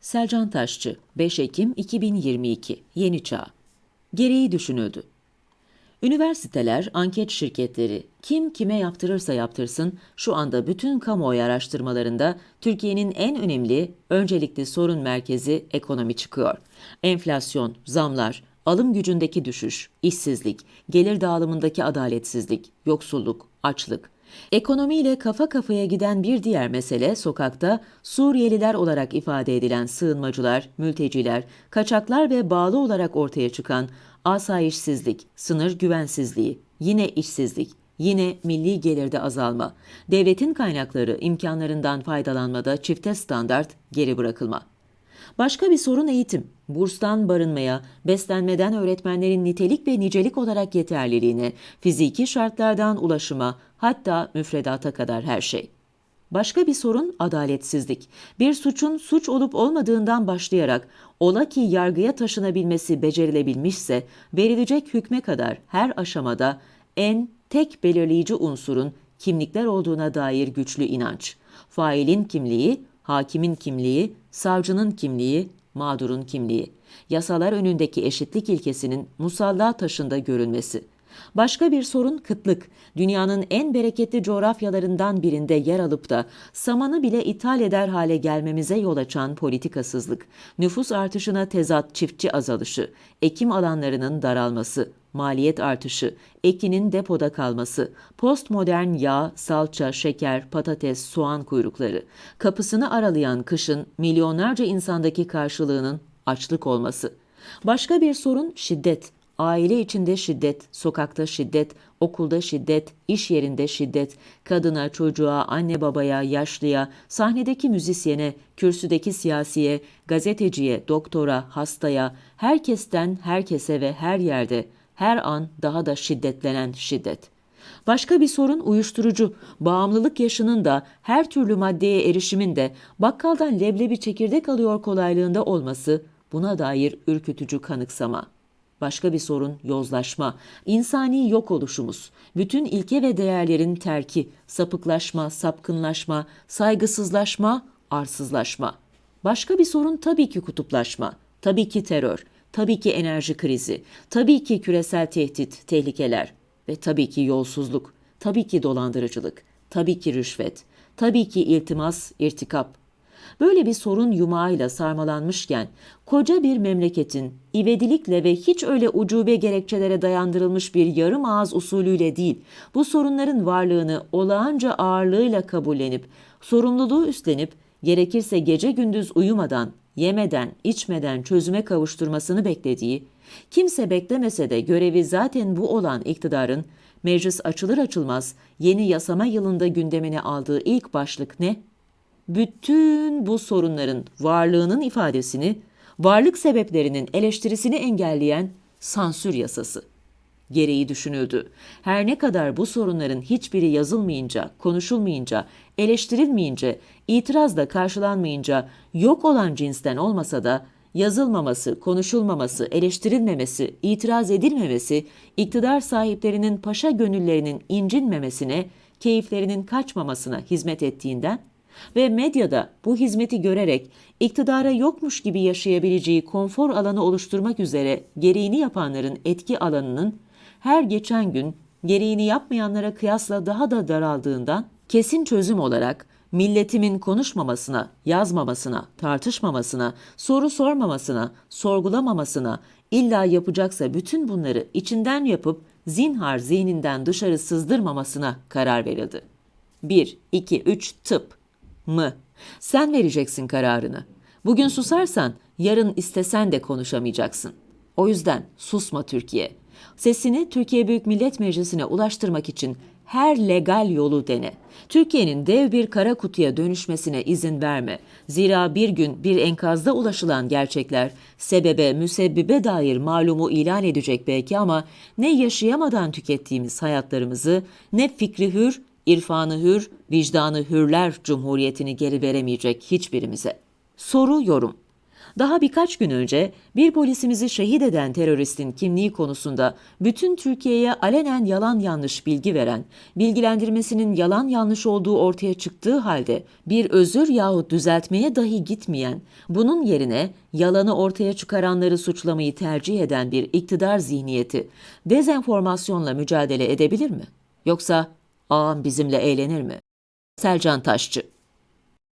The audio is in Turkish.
Selcan Taşçı, 5 Ekim 2022, Yeni Çağ. Gereği düşünüldü. Üniversiteler, anket şirketleri, kim kime yaptırırsa yaptırsın, şu anda bütün kamuoyu araştırmalarında Türkiye'nin en önemli, öncelikli sorun merkezi ekonomi çıkıyor. Enflasyon, zamlar, alım gücündeki düşüş, işsizlik, gelir dağılımındaki adaletsizlik, yoksulluk, açlık. Ekonomiyle kafa kafaya giden bir diğer mesele sokakta Suriyeliler olarak ifade edilen sığınmacılar, mülteciler, kaçaklar ve bağlı olarak ortaya çıkan asayişsizlik, sınır güvensizliği, yine işsizlik, yine milli gelirde azalma, devletin kaynakları imkanlarından faydalanmada çifte standart geri bırakılma. Başka bir sorun eğitim. Burstan barınmaya, beslenmeden öğretmenlerin nitelik ve nicelik olarak yeterliliğine, fiziki şartlardan ulaşıma, hatta müfredata kadar her şey. Başka bir sorun adaletsizlik. Bir suçun suç olup olmadığından başlayarak ola ki yargıya taşınabilmesi becerilebilmişse verilecek hükme kadar her aşamada en tek belirleyici unsurun kimlikler olduğuna dair güçlü inanç. Failin kimliği, hakimin kimliği, savcının kimliği, mağdurun kimliği. Yasalar önündeki eşitlik ilkesinin musalla taşında görülmesi. Başka bir sorun kıtlık. Dünyanın en bereketli coğrafyalarından birinde yer alıp da samanı bile ithal eder hale gelmemize yol açan politikasızlık, nüfus artışına tezat çiftçi azalışı, ekim alanlarının daralması, maliyet artışı, ekinin depoda kalması, postmodern yağ, salça, şeker, patates, soğan kuyrukları, kapısını aralayan kışın milyonlarca insandaki karşılığının açlık olması. Başka bir sorun şiddet. Aile içinde şiddet, sokakta şiddet, okulda şiddet, iş yerinde şiddet, kadına, çocuğa, anne babaya, yaşlıya, sahnedeki müzisyene, kürsüdeki siyasiye, gazeteciye, doktora, hastaya, herkesten herkese ve her yerde, her an daha da şiddetlenen şiddet. Başka bir sorun uyuşturucu. Bağımlılık yaşının da her türlü maddeye erişimin de bakkaldan leblebi çekirdek alıyor kolaylığında olması buna dair ürkütücü kanıksama. Başka bir sorun yozlaşma, insani yok oluşumuz, bütün ilke ve değerlerin terki, sapıklaşma, sapkınlaşma, saygısızlaşma, arsızlaşma. Başka bir sorun tabii ki kutuplaşma, tabii ki terör, tabii ki enerji krizi, tabii ki küresel tehdit, tehlikeler. Ve tabii ki yolsuzluk, tabii ki dolandırıcılık, tabii ki rüşvet, tabii ki iltimas, irtikap, Böyle bir sorun yumağıyla sarmalanmışken koca bir memleketin ivedilikle ve hiç öyle ucube gerekçelere dayandırılmış bir yarım ağız usulüyle değil, bu sorunların varlığını olağanca ağırlığıyla kabullenip, sorumluluğu üstlenip, gerekirse gece gündüz uyumadan, yemeden, içmeden çözüme kavuşturmasını beklediği, kimse beklemese de görevi zaten bu olan iktidarın, meclis açılır açılmaz yeni yasama yılında gündemine aldığı ilk başlık ne? Bütün bu sorunların varlığının ifadesini, varlık sebeplerinin eleştirisini engelleyen sansür yasası. Gereği düşünüldü. Her ne kadar bu sorunların hiçbiri yazılmayınca, konuşulmayınca, eleştirilmeyince, itirazla karşılanmayınca yok olan cinsten olmasa da yazılmaması, konuşulmaması, eleştirilmemesi, itiraz edilmemesi, iktidar sahiplerinin paşa gönüllerinin incinmemesine, keyiflerinin kaçmamasına hizmet ettiğinden ve medyada bu hizmeti görerek iktidara yokmuş gibi yaşayabileceği konfor alanı oluşturmak üzere gereğini yapanların etki alanının her geçen gün gereğini yapmayanlara kıyasla daha da daraldığından kesin çözüm olarak milletimin konuşmamasına, yazmamasına, tartışmamasına, soru sormamasına, sorgulamamasına, illa yapacaksa bütün bunları içinden yapıp zinhar zihninden dışarı sızdırmamasına karar verildi. 1, 2, 3 tıp mı? Sen vereceksin kararını. Bugün susarsan yarın istesen de konuşamayacaksın. O yüzden susma Türkiye. Sesini Türkiye Büyük Millet Meclisi'ne ulaştırmak için her legal yolu dene. Türkiye'nin dev bir kara kutuya dönüşmesine izin verme. Zira bir gün bir enkazda ulaşılan gerçekler sebebe, müsebbibe dair malumu ilan edecek belki ama ne yaşayamadan tükettiğimiz hayatlarımızı ne fikri hür irfanı hür, vicdanı hürler cumhuriyetini geri veremeyecek hiçbirimize. Soru yorum. Daha birkaç gün önce bir polisimizi şehit eden teröristin kimliği konusunda bütün Türkiye'ye alenen yalan yanlış bilgi veren, bilgilendirmesinin yalan yanlış olduğu ortaya çıktığı halde bir özür yahut düzeltmeye dahi gitmeyen, bunun yerine yalanı ortaya çıkaranları suçlamayı tercih eden bir iktidar zihniyeti dezenformasyonla mücadele edebilir mi? Yoksa ağam bizimle eğlenir mi? Selcan Taşçı